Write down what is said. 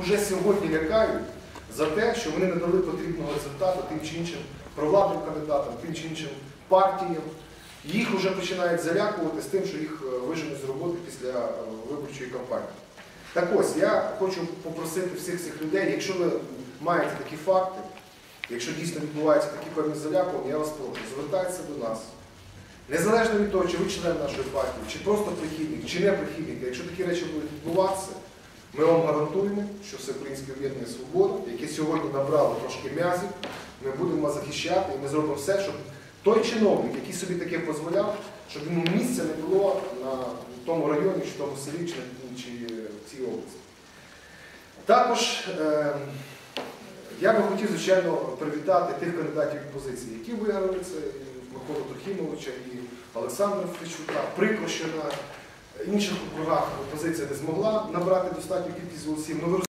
уже сьогодні лякають за те, що вони не дали потрібного результату тим чи іншим провладним кандидатам, тим чи іншим партіям. Їх вже починають залякувати з тим, що їх е, виженуть з роботи після е, виборчої кампанії. Так ось, я хочу попросити всіх цих людей, якщо ви маєте такі факти, якщо дійсно відбуваються такі певні залякування, я вас прошу, звертайтеся до нас. Незалежно від того, чи ви член нашої партії, чи просто прихильник, чи не прихильник, якщо такі речі будуть відбуватися, ми вам гарантуємо, що Всеукраїнське об'єднання Свобода, яке сьогодні набрало трошки м'язів, ми будемо захищати і ми зробимо все, щоб той чиновник, який собі таке дозволяв, щоб йому місця не було на тому районі, чи тому селі, чи, чи в цій області. Також е, я би хотів, звичайно, привітати тих кандидатів опозиції, які виграли це Микола Трохімовича і Олександра Фечука. Прикро, що на інших округах опозиція не змогла набрати достатню кількість голосів. Ну,